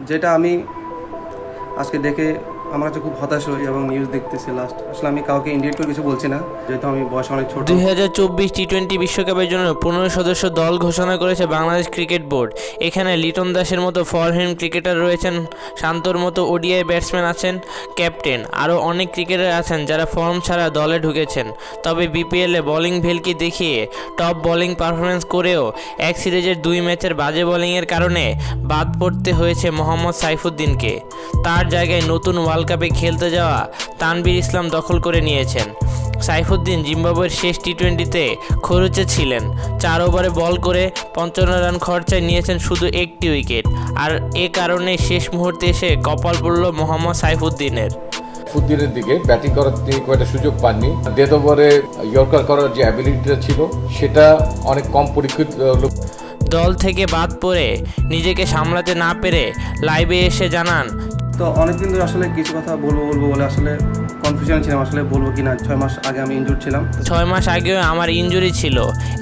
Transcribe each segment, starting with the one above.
যেটা আমি আজকে দেখে আমার কাছে খুব হতাশ হই এবং নিউজ দেখতেছি লাস্ট আসলে আমি কাউকে ইন্ডিয়েট করে কিছু বলছি না, যেহেতু আমি বয়স অনেক ছোট। দুই হাজার চব্বিশ টি টোয়েন্টি বিশ্বকাপের জন্য পনেরো সদস্য দল ঘোষণা করেছে বাংলাদেশ ক্রিকেট বোর্ড। এখানে লিটন দাসের মতো ফরহ্যান্ড ক্রিকেটার রয়েছেন, শান্তর মতো ওডিআই ব্যাটসম্যান আছেন ক্যাপ্টেন আরও অনেক ক্রিকেটার আছেন যারা ফর্ম ছাড়া দলে ঢুকেছেন। তবে বিপিএলে বোলিং ভেলকি দেখিয়ে টপ বোলিং পারফরমেন্স করেও এক সিরিজের দুই ম্যাচের বাজে বোলিংয়ের কারণে বাদ পড়তে হয়েছে মোহাম্মদ সাইফুদ্দিনকে। তার জায়গায় নতুন ওয়ার্ল্ড কাপে খেলতে যাওয়া তানবীর ইসলাম দখল করে নিয়েছেন। সাইফুদ্দিন জিম্বাবুয়ের শেষ টি টোয়েন্টিতে খরুচে ছিলেন। চার ওভারে বল করে পঞ্চান্ন রান খরচায় নিয়েছেন শুধু একটি উইকেট। আর এ কারণে শেষ মুহূর্তে এসে কপাল পড়ল মোহাম্মদ সাইফুদ্দিনের। ফুদ্দিনের দিকে ব্যাটিং করার তিনি খুব একটা সুযোগ পাননি। ডেথ ওভারে ইয়র্কার করার যে অ্যাবিলিটিটা ছিল সেটা অনেক কম পরীক্ষিত দল থেকে বাদ পড়ে নিজেকে সামলাতে না পেরে লাইভে এসে জানান তো অনেকদিন ধরে আসলে কিছু কথা বলব বলব বলে আসলে কনফিউশন ছিলাম, আসলে বলব কি না ছয় মাস আগে আমি ইনজুর ছিলাম। ছয় মাস আগেও আমার ইনজুরি ছিল।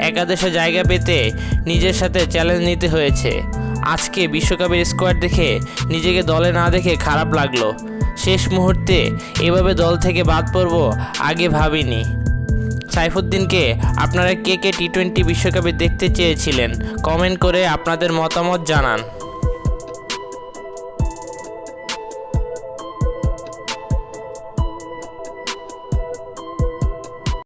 একাদশে জায়গা পেতে নিজের সাথে চ্যালেঞ্জ নিতে হয়েছে। আজকে বিশ্বকাপের স্কোয়াড দেখে নিজেকে দলে না দেখে খারাপ লাগল। শেষ মুহূর্তে এভাবে দল থেকে বাদ পড়ব আগে ভাবিনি। সাইফুদ্দিনকে আপনারা কে কে টি টোয়েন্টি বিশ্বকাপে দেখতে চেয়েছিলেন? কমেন্ট করে আপনাদের মতামত জানান।